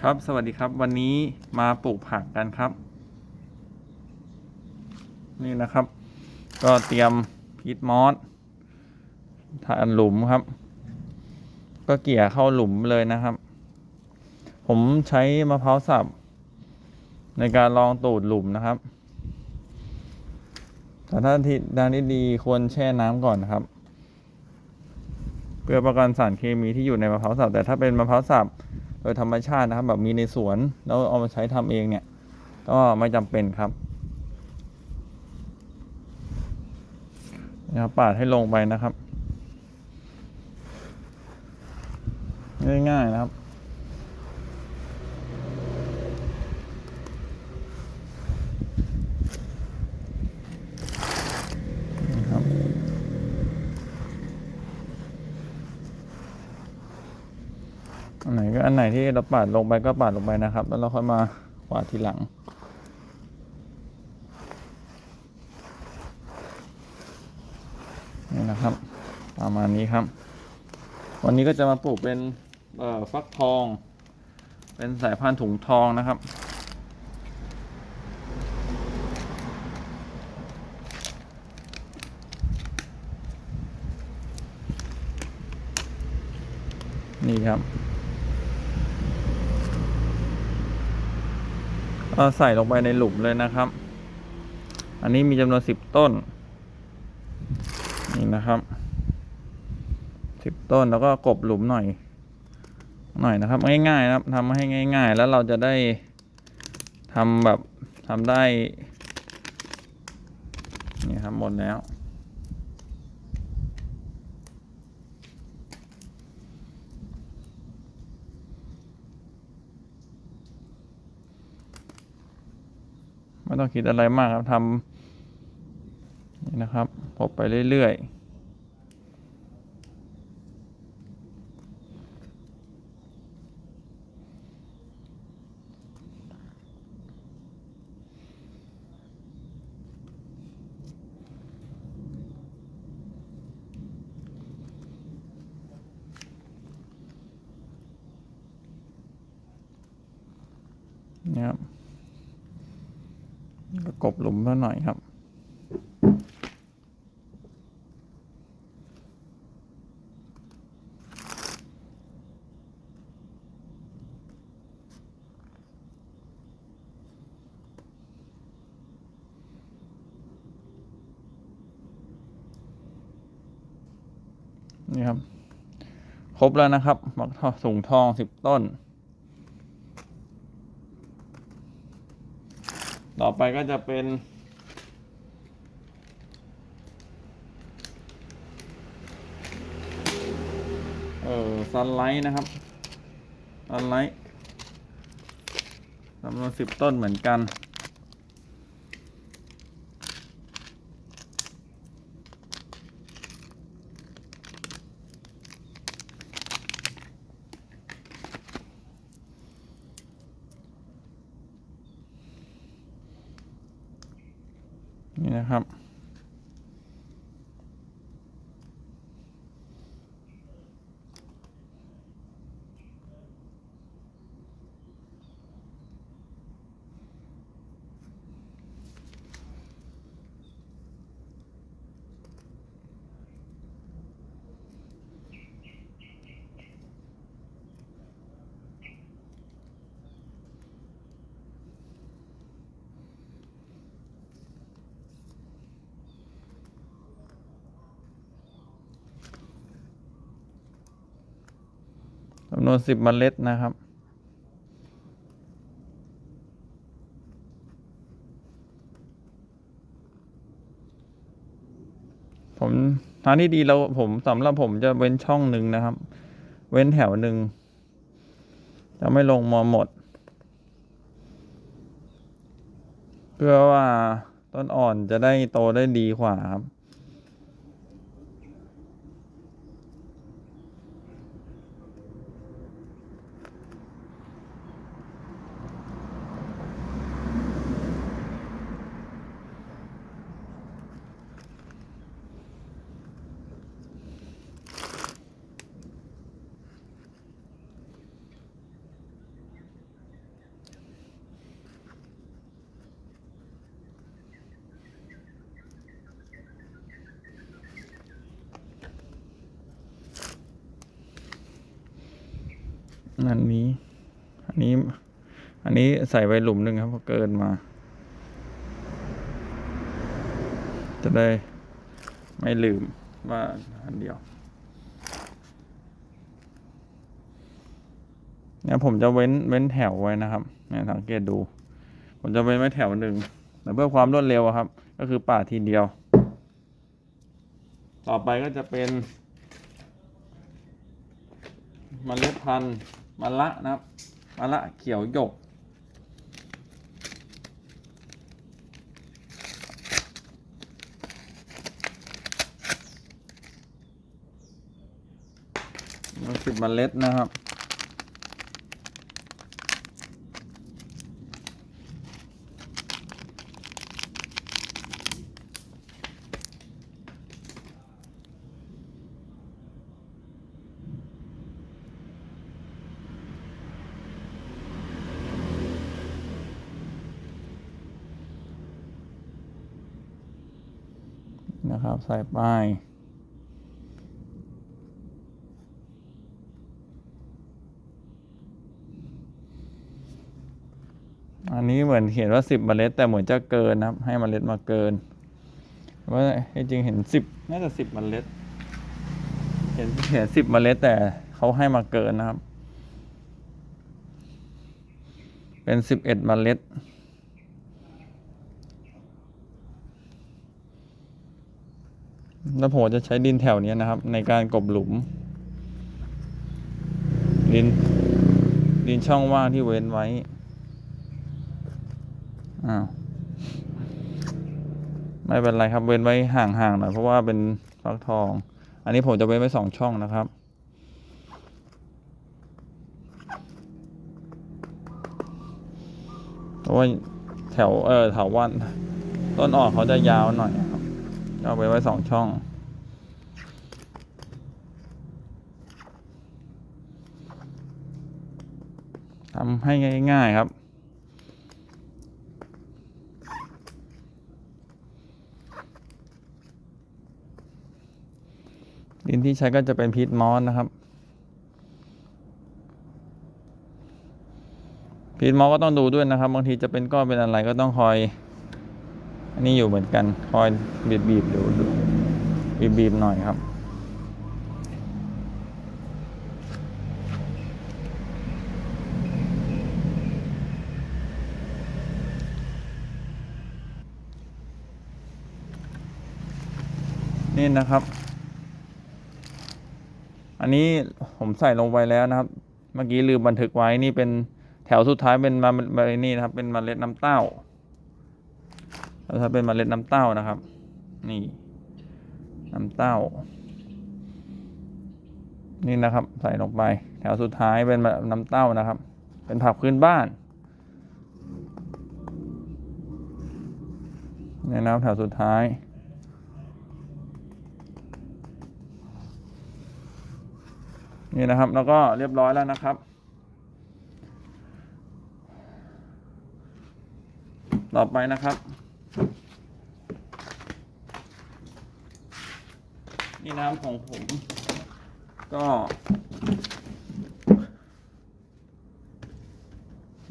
ครับสวัสดีครับ วันนี้มาปลูกผักกันครับ นี่นะครับ ก็เตรียมพีทมอสทานหลุมครับ ก็เกี่ยเข้าหลุมเลยนะครับ ผมใช้มะพร้าวสับ ในการลองตูดหลุมนะครับ แต่ถ้าที่ด้านที่ดีควรแช่น้ำก่อนนะครับ เพื่อป้องกันสารเคมีที่อยู่ในมะพร้าวสับแต่ถ้าเป็นมะพร้าวสับ โดยธรรมชาตินะครับ แบบมีในสวนแล้วเอามาใช้ทำเองเนี่ย ก็ไม่จำเป็นครับนะครับปาดให้ลงไปนะครับ ง่ายๆนะครับนะครับ อั นไหนก็อันไหนที่เราปาดลงไปก็ปาดลงไปนะครับ แล้วเราค่อยมาขวาดทีหลัง นี่นะครับ ประมาณนี้ครับ วันนี้ก็จะมาปลูกเป็นฟักทอง เป็นสายพันธุ์ถุงทองนะครับนี่ครับ เอาใส่ลงไปในหลุมเลยนะครับ อันนี้มีจำนวนสิบต้น นี่นะครับสิบต้นแล้วก็กบหลุมหน่อย หน่อยนะครับ ง่ายๆนะครับทำให้ง่าย ๆ แล้วเราจะได้ทำแบบทำได้ นี่ครับหมดแล้ว ไม่ต้องคิดอะไรมากครับทำนี่นะครับพบไปเรื่อยๆนี่ครับ ก็กบหลุมซะหน่อยครับ นี่ครับ ครบแล้วนะครับมักทอสูงทองสิบต้น ต่อไปก็จะเป็น เอ่อซันไลท์นะครับซันไลท์จำนวนสิบต้นเหมือนกัน นี่นะครับ จำนวนสิบเมล็ดนะครับ ผมทางที่ดีเราผมสำหรับผมจะเว้นช่องหนึ่งนะครับ เว้นแถวหนึ่งจะไม่ลงมาหมด เพื่อว่าต้นอ่อนจะได้โตได้ดีกว่าครับ อันนี้ อันนี้ อันนี้ใส่ไว้หลุมหนึ่งครับเพราะเกินมา จะได้ไม่ลืมว่าอันเดียวเนี่ยผมจะเว้นเว้นแถวไว้นะครับเนี่ยสังเกตดู ผมจะเว้นไว้แถวหนึ่งแต่เพื่อความรวดเร็วครับ ก็คือป่าทีเดียว ต่อไปก็จะเป็นมเมล็ดพันธุ์ มะละนะครับมะละเขียวหยก มันสิบเมล็ดนะครับ นะครับ ใส่ป้ายอันนี้เหมือนเขียนว่าสิบเมล็ด แต่เหมือนจะเกินนะครับ ให้เมล็ดมาเกินว่าจริงเห็นสิบน่าจะสิบเมล็ด เห็นเห็นสิบเมล็ดแต่เขาให้มาเกินนะครับ เป็นสิบเอ็ดเมล็ด แล้วผมจะใช้ดินแถวเนี้ยนะครับ ในการกบหลุม ดิน ดินช่องว่างที่เว้นไว้ อ้าว ไม่เป็นไรครับเว้นไว้ห่างๆหน่อยเพราะว่าเป็นฟักทอง อันนี้ผมจะเว้นไว้สองช่องนะครับเพราะว่าแถวเออแถววันต้นอ่อนเขาจะยาวหน่อย เอาไว้ไว้สองช่อง ทำให้ง่าย ๆ ครับ ดินที่ใช้ก็จะเป็นพีทมอสนะครับ พีทมอสก็ต้องดูด้วยนะครับ บางทีจะเป็นก้อนเป็นอะไรก็ต้องคอย นนี้อยู่เหมือนกันคอยบีบบีบๆดูดูบีบบีบๆหน่อยครับ นี่นะครับ อันนี้ผมใส่ลงไปแล้วนะครับ เมื่อกี้ลืมบันทึกไว้นี่เป็นแถวสุดท้ายเป็นมาเมนี่นะครับ เป็นมเมล็ดน้ำเต้า แล้วถ้าเป็นเมล็ดน้ำเต้านะครับ นี่ น้ำเต้า นี่นะครับ ใส่ลงไป แถวสุดท้ายเป็นน้ำเต้านะครับ เป็นผักพื้นบ้านนี่นะครับแถวสุดท้ายนี่นะครับแล้วก็เรียบร้อยแล้วนะครับ ต่อไปนะครับ นี่น้ำของผม ก็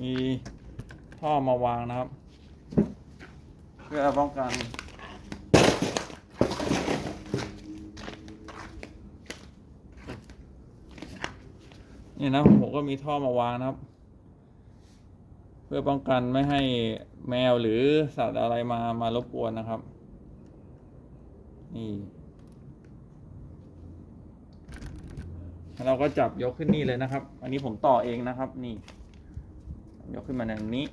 มีท่อมาวางนะครับ เพื่อป้องกันนี่นะผมก็มีท่อมาวางนะครับ เพื่อป้องกันไม่ให้แมวหรือสัตว์อะไรมามารบกวนนะครับ นี่แล้ว เราก็จับยกขึ้นนี่เลยนะครับ อันนี้ผมต่อเองนะครับ นี่ ยกขึ้นมาอย่างนี้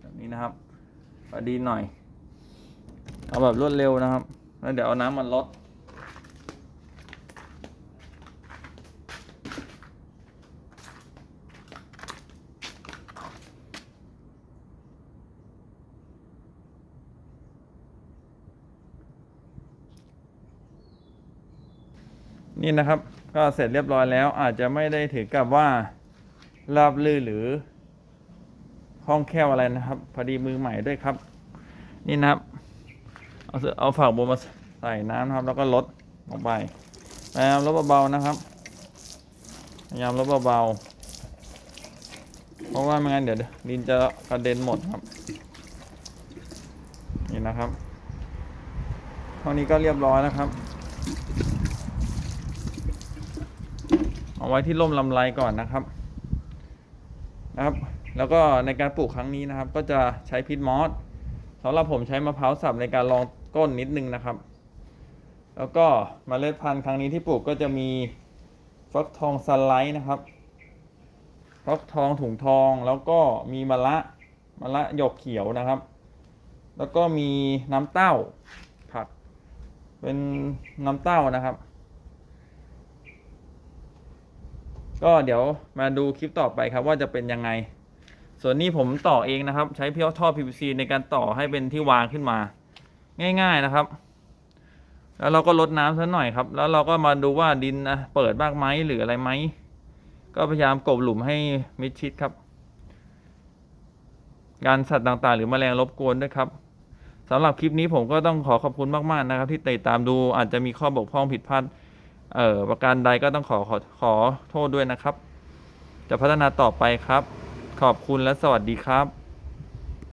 แบบนี้นะครับพอดีหน่อย เอาแบบรวดเร็วนะครับ แล้วเดี๋ยวเอาน้ำมันลดนี่นะครับ ก็เสร็จเรียบร้อยแล้วอาจจะไม่ได้ถือกับว่าราบลื่นหรือคล่องแคล่วอะไรนะครับ พอดีมือใหม่ด้วยครับ นี่นะครับ เอาเสือเอาฝากบนมาใส่น้ำนะครับ แล้วก็ลดลงไปพยายามลดเบาๆนะครับพยายามลดเบาๆเพราะว่าไม่งั้นเดี๋ยวดินจะกระเด็นหมดครับ นี่นะครับเท่านี้ก็เรียบร้อยแล้วครับ เอาไว้ที่ร่มลำไรก่อนนะครับนะครับ แล้วก็ในการปลูกครั้งนี้นะครับ ก็จะใช้พิษมอสสำหรับผมใช้มะพร้าวสับในการรองก้นนิดนึงนะครับ แล้วก็มเมล็ดพันธุ์ครั้งนี้ที่ปลูกก็จะมีฟักทองสไลด์นะครับฟักทองถุงทองแล้วก็มีมะละมะละหยกเขียวนะครับ แล้วก็มีน้ำเต้าผัก เป็นน้ำเต้านะครับ ก็เดี๋ยวมาดูคลิปต่อไปครับว่าจะเป็นยังไง ส่วนนี้ผมต่อเองนะครับ ใช้เพียวท่อ PVC ในการต่อให้เป็นที่วางขึ้นมา ง่ายๆนะครับ แล้วเราก็ลดน้ำสักหน่อยครับ แล้วเราก็มาดูว่าดินนะเปิดบ้างไหมหรืออะไรไหมก็พยายามกบหลุมให้มิดชิดครับ การสัตว์ต่างๆ หรือแมลงรบกวนด้วยครับสำหรับคลิปนี้ผมก็ต้องขอขอบคุณมากๆนะครับ ที่ติดตามดูอาจจะมีข้อบกพร่องผิดพลาด เอ่อประการใดก็ต้องขอขอขอโทษด้วยนะครับ จะพัฒนาต่อไปครับ ขอบคุณและสวัสดีครับ